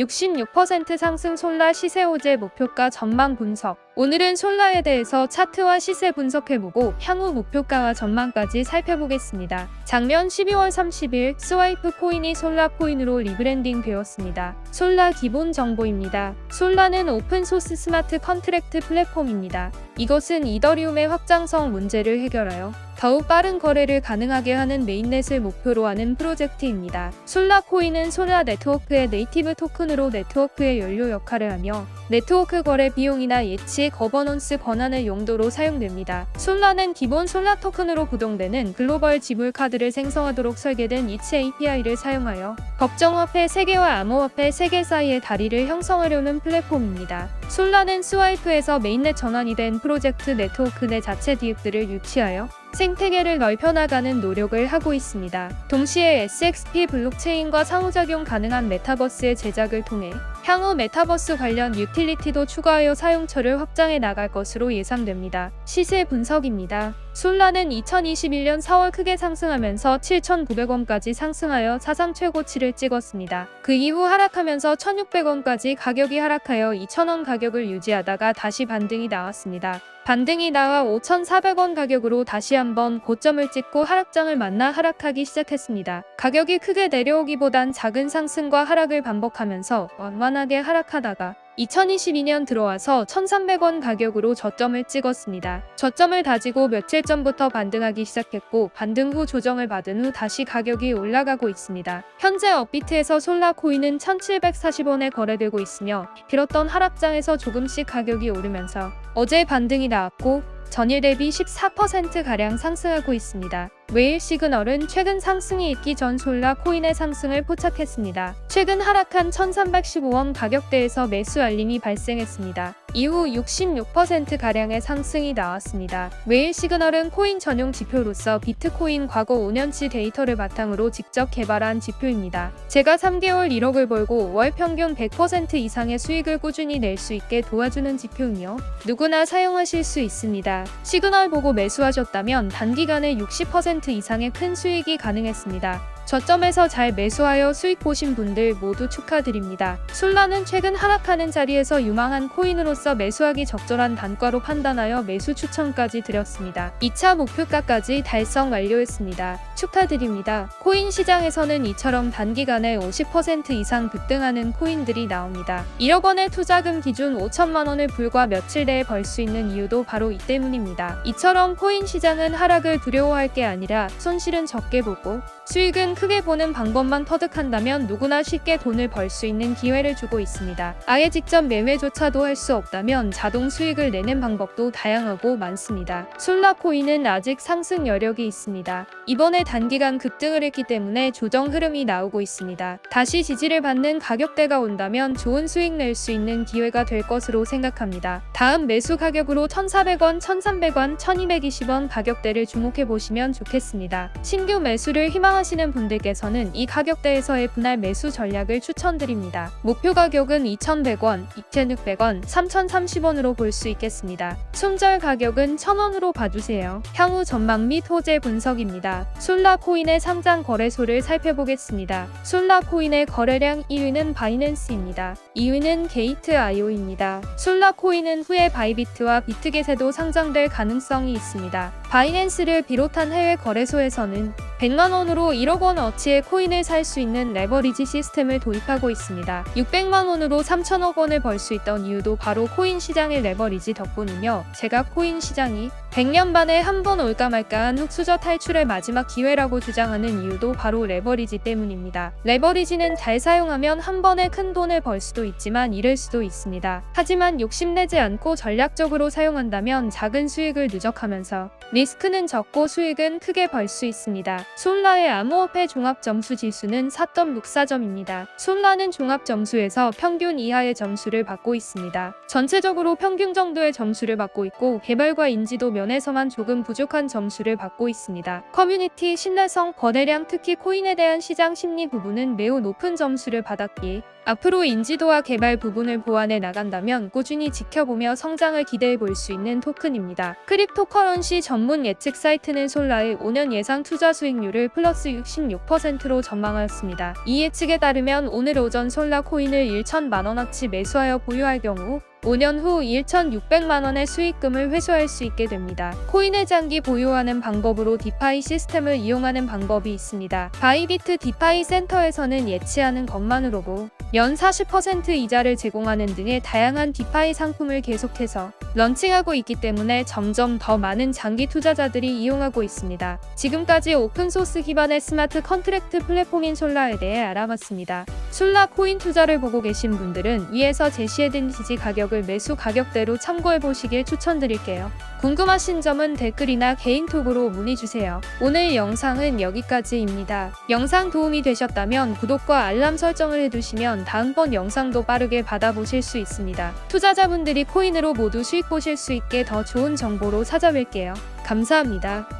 66% 상승 솔라 시세 호재 목표가 전망 분석. 오늘은 솔라에 대해서 차트와 시세 분석해보고 향후 목표가와 전망까지 살펴보겠습니다. 작년 12월 30일 스와이프 코인이 솔라 코인으로 리브랜딩 되었습니다. 솔라 기본 정보입니다. 솔라는 오픈소스 스마트 컨트랙트 플랫폼입니다. 이것은 이더리움의 확장성 문제를 해결하여 더욱 빠른 거래를 가능하게 하는 메인넷을 목표로 하는 프로젝트입니다. 솔라 코인은 솔라 네트워크의 네이티브 토큰으로 네트워크의 연료 역할을 하며 네트워크 거래 비용이나 예치 거버넌스 권한을 용도로 사용됩니다. 솔라는 기본 솔라 토큰으로 구동되는 글로벌 지불 카드를 생성하도록 설계된 이츠 API를 사용하여 법정화폐 세계와 암호화폐 세계 사이의 다리를 형성하려는 플랫폼입니다. 솔라는 스와이프에서 메인넷 전환이 된 프로젝트 네트워크 내 자체 디앱들을 유치하여 생태계를 넓혀나가는 노력을 하고 있습니다. 동시에 SXP 블록체인과 상호작용 가능한 메타버스의 제작을 통해 향후 메타버스 관련 유틸리티도 추가하여 사용처를 확장해 나갈 것으로 예상됩니다. 시세 분석입니다. 솔라는 2021년 4월 크게 상승하면서 7,900원까지 상승하여 사상 최고치를 찍었습니다. 그 이후 하락하면서 1,600원까지 가격이 하락하여 2,000원 가격을 유지하다가 다시 반등이 나왔습니다. 반등이 나와 5,400원 가격으로 다시 한번 고점을 찍고 하락장을 만나 하락하기 시작했습니다. 가격이 크게 내려오기보단 작은 상승과 하락을 반복하면서 완만하게 하락하다가 2022년 들어와서 1,300원 가격으로 저점을 찍었습니다. 저점을 다지고 며칠 전부터 반등하기 시작했고 반등 후 조정을 받은 후 다시 가격이 올라가고 있습니다. 현재 업비트에서 솔라 코인은 1,740원에 거래되고 있으며 길었던 하락장에서 조금씩 가격이 오르면서 어제 반등이 나왔고 전일 대비 14%가량 상승하고 있습니다. 웨일 시그널은 최근 상승이 있기 전 솔라 코인의 상승을 포착했습니다. 최근 하락한 1315원 가격대에서 매수 알림이 발생했습니다. 이후 66%가량의 상승이 나왔습니다. 웨일 시그널은 코인 전용 지표로서 비트코인 과거 5년치 데이터를 바탕으로 직접 개발한 지표입니다. 제가 3개월 1억을 벌고 월 평균 100% 이상의 수익을 꾸준히 낼 수 있게 도와주는 지표이며 누구나 사용하실 수 있습니다. 시그널 보고 매수하셨다면 단기간에 60% 이상의 큰 수익이 가능했습니다. 저점에서 잘 매수하여 수익 보신 분들 모두 축하드립니다. 솔라는 최근 하락하는 자리에서 유망한 코인으로서 매수하기 적절한 단가로 판단하여 매수 추천까지 드렸습니다. 2차 목표가까지 달성 완료했습니다. 축하드립니다. 코인 시장에서는 이처럼 단기간에 50% 이상 급등하는 코인들이 나옵니다. 1억 원의 투자금 기준 5천만 원을 불과 며칠 내에 벌 수 있는 이유도 바로 이 때문입니다. 이처럼 코인 시장은 하락을 두려워할 게 아니라 손실은 적게 보고 수익은 크게 보는 방법만 터득한다면 누구나 쉽게 돈을 벌 수 있는 기회를 주고 있습니다. 아예 직접 매매조차도 할 수 없다면 자동 수익을 내는 방법도 다양하고 많습니다. 솔라 코인은 아직 상승 여력이 있습니다. 이번에 단기간 급등을 했기 때문에 조정 흐름이 나오고 있습니다. 다시 지지를 받는 가격대가 온다면 좋은 수익 낼 수 있는 기회가 될 것으로 생각합니다. 다음 매수 가격으로 1,400원, 1,300원, 1,220원 가격대를 주목해 보시면 좋겠습니다. 신규 매수를 희망하시는 분들 께서는 이 가격대에서의 분할 매수 전략을 추천드립니다. 목표 가격은 2,100원, 2,600원, 3,030원으로 볼 수 있겠습니다. 손절 가격은 1,000원으로 봐주세요. 향후 전망 및 호재 분석입니다. 솔라 코인의 상장 거래소를 살펴보겠습니다. 솔라 코인의 거래량 1위는 바이낸스입니다. 2위는 게이트 IO입니다. 솔라 코인은 후에 바이비트와 비트겟에도 상장될 가능성이 있습니다. 바이낸스를 비롯한 해외 거래소에서는 100만 원으로 1억 원 어치의 코인을 살 수 있는 레버리지 시스템을 도입하고 있습니다. 600만 원으로 3천억 원을 벌 수 있던 이유도 바로 코인 시장의 레버리지 덕분이며 제가 코인 시장이 100년 반에 한 번 올까 말까한 흑수저 탈출의 마지막 기회라고 주장하는 이유도 바로 레버리지 때문입니다. 레버리지는 잘 사용하면 한 번에 큰 돈을 벌 수도 있지만 잃을 수도 있습니다. 하지만 욕심내지 않고 전략적으로 사용한다면 작은 수익을 누적하면서 리스크는 적고 수익은 크게 벌 수 있습니다. 솔라의 암호화폐 종합 점수 지수는 4.64점입니다. 솔라는 종합 점수에서 평균 이하의 점수를 받고 있습니다. 전체적으로 평균 정도의 점수를 받고 있고 개발과 인지도 면에서만 조금 부족한 점수를 받고 있습니다. 커뮤니티 신뢰성, 거래량 특히 코인에 대한 시장 심리 부분은 매우 높은 점수를 받았기에 앞으로 인지도와 개발 부분을 보완해 나간다면 꾸준히 지켜보며 성장을 기대해 볼 수 있는 토큰입니다. 크립토커런시 전문 예측 사이트는 솔라의 5년 예상 투자 수익률을 플러스 66%로 전망하였습니다. 이 예측에 따르면 오늘 오전 솔라 코인을 1천만 원어치 매수하여 보유할 경우 5년 후 1,600만 원의 수익금을 회수할 수 있게 됩니다. 코인을 장기 보유하는 방법으로 디파이 시스템을 이용하는 방법이 있습니다. 바이비트 디파이 센터에서는 예치하는 것만으로도 연 40% 이자를 제공하는 등의 다양한 디파이 상품을 계속해서 런칭하고 있기 때문에 점점 더 많은 장기 투자자들이 이용하고 있습니다. 지금까지 오픈소스 기반의 스마트 컨트랙트 플랫폼인 솔라에 대해 알아봤습니다. 솔라 코인 투자를 보고 계신 분들은 위에서 제시해드린 지지 가격을 매수 가격대로 참고해 보시길 추천드릴게요. 궁금하신 점은 댓글이나 개인톡으로 문의주세요. 오늘 영상은 여기까지입니다. 영상 도움이 되셨다면 구독과 알람 설정을 해두시면 다음번 영상도 빠르게 받아보실 수 있습니다. 투자자분들이 코인으로 모두 수익 보실 수 있게 더 좋은 정보로 찾아뵐게요. 감사합니다.